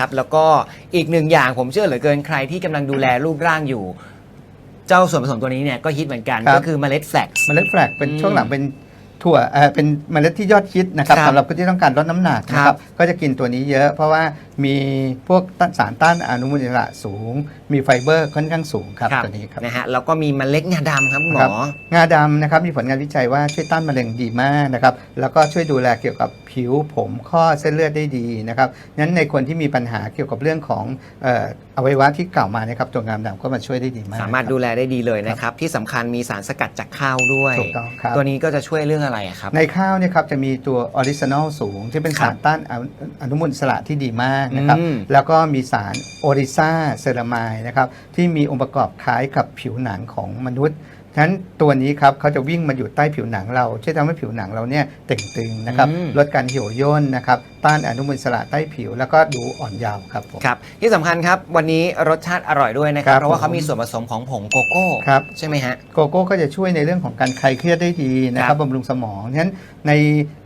ครับแล้วก็อีกหนึ่งอย่างผมเชื่อเหลือเกินใครที่กำลังดูแลรูปร่างอยู่ เจ้าส่วนผสมตัวนี้เนี่ยก็ฮิตเหมือนกันครับ ก็คือเมล็ดแฟลกซ์ เมล็ดแฟลกเป็นอืมช่วงหลังเป็นถั่วเอ่อเป็นเมล็ดที่ยอดฮิตนะครับครับสำหรับคนที่ต้องการลดน้ำหนักนะคครัรับบก็จะกินตัวนี้เยอะ เพราะว่ามีพวกต้านสารต้านอนุมูลอิสระสูง มีไฟเบอร์ค่อนข้างสูงครับตัวนี้ครับนะฮะแล้วก็มีเมล็ดงาดำครับคุณหมครับองาดำนะครับมีผลงานวิจัยว่าช่วยต้านมะเร็งดีมากนะครับแล้วก็ช่วยดูแลเกี่ยวกับผิวผมข้อเส้นเลือดได้ดีนะครับนั้นในคนที่มีปัญหาเกี่ยวกับเรื่องของเอ่ออวัยวะที่กล่าวมานะครับตัวงามดำก็มาช่วยได้ดีมาก สามารถดูแลได้ดีเลยนะครับที่สำคัญมีสารสกัดจากข้าวด้วยถูกต้องครับตัวนี้ก็จะช่วยเรื่องอะไรอะครับในข้าวเนี่ยครับจะมีตัวออริจินอลสูง ที่เป็นครับสารต้านอนุอนุมูลอิสระที่ดีมากนะครับอืมแล้วก็มีสารโอริซาเซรามายนะครับที่มีองค์ประกอบคล้ายกับผิวหนังของมนุษย์ฉะนั้นตัวนี้ครับเขาจะวิ่งมาอยู่ใต้ผิวหนังเราช่วยทำให้ผิวหนังเราเนี่ยเต่งตึงนะครับอืม ลดการเหี่ยวย่นนะครับต้านอนุมูลอิสระใต้ผิว แล้วก็ดูอ่อนเยาว์ครับผม ครับที่สำคัญครับวันนี้รสชาติอร่อยด้วยนะครับ ครับเพราะว่าเขาผมมีส่วนผสมของผงโกโก้ครับ ใช่ไหมฮะ โกโก้ก็จะช่วยในเรื่องของการคลายเครียดได้ดีนะคครัรับบบำรุงสมองฉะนั้นใน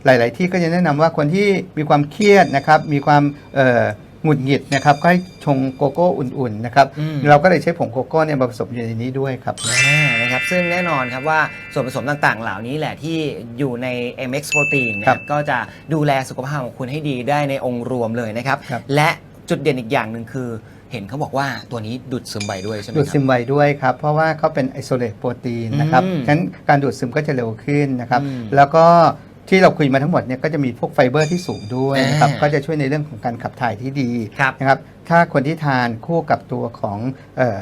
หลาย ๆ ที่ก็จะแนะนำว่าคนที่มีความเครียดนะครับมีความเอ่อ หงุดหงิดนะครับก็ให้ชงโกโก้อุ่นๆนะครับอืม เราก็เลยใช้ผงโกโก้เนี่ยมาผสมอยู่ในนี้ด้วยครับ อ่านะครับซึ่งแน่นอนครับว่าส่วนผสมต่างๆ เหล่านี้แหละที่อยู่ใน MX Protein นะคครัรับบก็จะดูแลสุขภาพของคุณให้ดีได้ในองค์รวมเลยนะครับ ครับ และจุดเด่นอีกอย่างหนึ่งคือ เห็นเขาบอกว่าตัวนี้ดูดซึมไปด้วยใช่ไหมดูดคซึรับ มไวด้วยครับ เพราะว่าเขาเป็นไอโซเลตโปรตีนนะครับอืมฉะนั้นการดูดซึมก็จะเร็วขึ้นนะครับ อืมแล้วก็ ที่เราคุยมาทั้งหมดเนี่ยก็จะมีพวกไฟเบอร์ที่สูงด้วยนะครับอ่าก็จะช่วยในเรื่องของการขับถ่ายที่ดีครับนะครับถ้าคนที่ทานคู่กับตัวของเอ่อ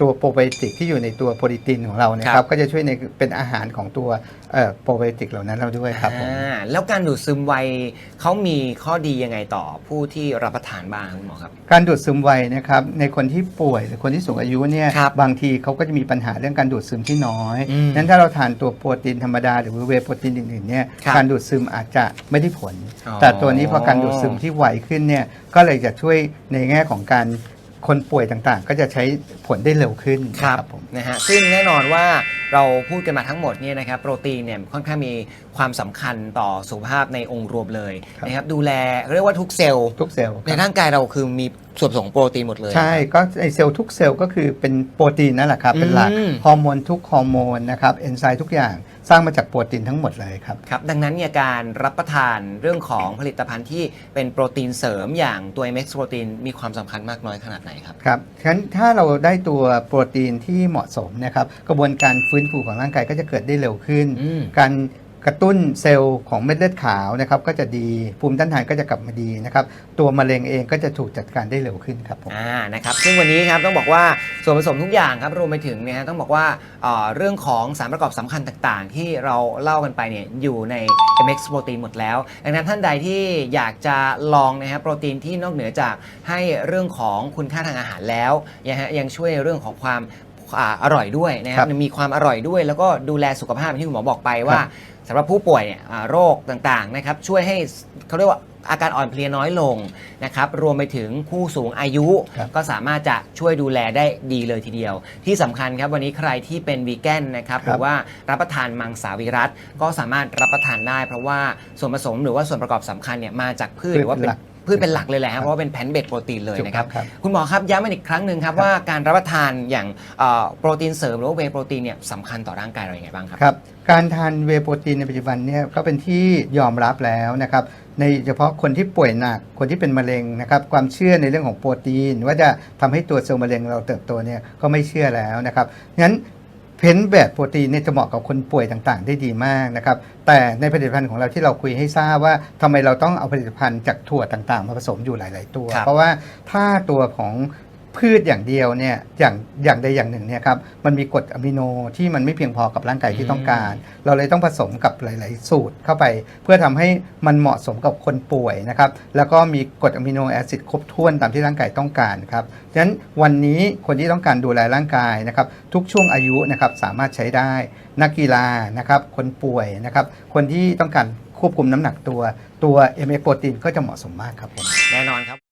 ตัวโปรไบโอติกที่อยู่ในตัวโปรตีนของเรานะคครัรับบก็จะช่วยในเป็นอาหารของตัวเอ่อโปรไบโอติกเหล่านั้นเราด้วยครับผมอ่าแล้วการดูดซึมไวเขามีข้อดียังไงต่อผู้ที่รับประทานบ้างคุณหมอครับ การดูดซึมไวนะครับในคนที่ป่วยหรือคนที่สูงอายุเนี่ยครับบางทีเขาก็จะมีปัญหาเรื่องการดูดซึมที่น้อยอืมนั้นถ้าเราทานตัวโปรตีนธรรมดาหรือเวย์โปรตีนอื่นๆเนี่ยครับการดูดซึมอาจจะไม่ได้ผลอ๋อแต่ตัวนี้พอการดูดซึมที่ไวขึ้นเนี่ยก็เลยจะช่วยในแง่ของการ คนป่วยต่างๆ ก็จะใช้ผลได้เร็วขึ้นครับผมนะฮะซึ่งแน่นอนว่าเราพูดกันมาทั้งหมดเนี่ยนะครับโปรตีนเนี่ยค่อนข้างมีความสำคัญต่อสุขภาพในองค์รวมเลยนะครับดูแลเรียกว่าทุกเซลล์ทุกเซลล์คในรับร่างกายเราคือมีส่วนผสมของโปรตีนหมดเลย ใช่ก็ไอเซลล์ทุกเซลล์ก็คือเป็นโปรตีนนั่นแหละครับ เป็นหลักอืม ฮอร์โมนทุกฮอร์โมนนะครับเอนไซม์ทุกอย่างสร้างมาจากโปรตีนทั้งหมดเลยครับ ครับดังนั้นเนี่ยการรับประทานเรื่องของผลิตภัณฑ์ที่เป็นโปรตีนเสริมอย่างตัว MX โปรตีนมีความสำคัญมากน้อยขนาดไหนครับ ครับ ฉะนั้นถ้าเราได้ตัวโปรตีนที่เหมาะสมนะครับ กระบวนการฟื้นฟูของร่างกายก็จะเกิดได้เร็วขึ้นอืมการกระตุ้นเซลล์ของเม็ดเลือดขาวนะครับก็จะดีภูมิต้านทานก็จะกลับมาดีนะครับตัวมะเร็งเองก็จะถูกจัดการได้เร็วขึ้นครับผมอ่านะครับซึ่งวันนี้ครับต้องบอกว่าส่วนผสมทุกอย่างครับรวมไปถึงเนี่ยฮะต้องบอกว่าเอ่อเรื่องของสารประกอบสำคัญต่างๆ ที่เราเล่ากันไปเนี่ยอยู่ใน MX โปรตีนหมดแล้ว ดังนั้นท่านใดที่อยากจะลองนะครับโปรตีนที่นอกเหนือจากให้เรื่องของคุณค่าทางอาหารแล้วยังฮะยังช่วยในเรื่องของความ อ่าอร่อยด้วยนะคครัรับบมีความอร่อยด้วย แล้วก็ดูแลสุขภาพอย่างที่คุณหมอบอกไปว่าสำหรับผู้ป่วยเนี่ยอ่าโรคต่างๆนะครับช่วยให้เขาเรียกว่าอาการอ่อนเพลียน้อยลงนะครับรวมไปถึงผู้สูงอายุครับก็สามารถจะช่วยดูแลได้ดีเลยทีเดียว ที่สำคัญครับวันนี้ใครที่เป็นวีแกนนะครับหรือว่ารับประทานมังสวิรัตก็สามารถรับประทานได้ เพราะว่าส่วนผสมหรือว่าส่วนประกอบสำคัญเนี่ยมาจากพืชหรือว่าเป็น พืชเป็นหลักเลยแหละครับเพราะว่าเป็นแพนเบดโปรตีนเลยถูกนะครับ ครับ คุณหมอครับย้ำมาอีกครั้งหนึ่งครับครับว่าการรับประทานอย่างเอ่อโปรตีนเสริมหรือว่าเวย์โปรตีนเนี่ยสำคัญต่อร่างกายเราอย่างไรบ้างครับ ครับการทานเวย์โปรตีนในปัจจุบันเนี่ยก็เป็นที่ยอมรับแล้วนะครับในเฉพาะคนที่ป่วยหนักคนที่เป็นมะเร็งนะครับความเชื่อในเรื่องของโปรตีน ว่าจะทำให้ตัวเซลล์มะเร็งเราเติบโตเนี่ยก็ไม่เชื่อแล้วนะครับงั้น เพนแบบโปรตีนเนี่ยจะเหมาะกับคนป่วยต่างๆ ได้ดีมากนะครับ แต่ในผลิตภัณฑ์ของเราที่เราคุยให้ทราบว่าทำไมเราต้องเอาผลิตภัณฑ์จากถั่วต่างๆ มาผสมอยู่หลาย ๆ ตัวครับเพราะว่าถ้าตัวของ พืชอย่างเดียวเนี่ยอย่างอย่างใดอย่างหนึ่งเนี่ยครับมันมีกรดอะมิโนที่มันไม่เพียงพอกับร่างกายที่ต้องการ เราเลยต้องผสมกับหลาย ๆ สูตรเข้าไป เพื่อทำให้มันเหมาะสมกับคนป่วยนะครับแล้วก็มีกรดอะมิโนแอซิดครบถ้วนตามที่ร่างกายต้องการครับฉะนั้นวันนี้คนที่ต้องการดูแลร่างกายนะครับทุกช่วงอายุนะครับสามารถใช้ได้ นักกีฬานะครับคนป่วยนะครับคนที่ต้องการควบคุมน้ำหนักตัวตัว m อ p โปรตีนก็จะเหมาะสมมากครับผมแน่นอนครับ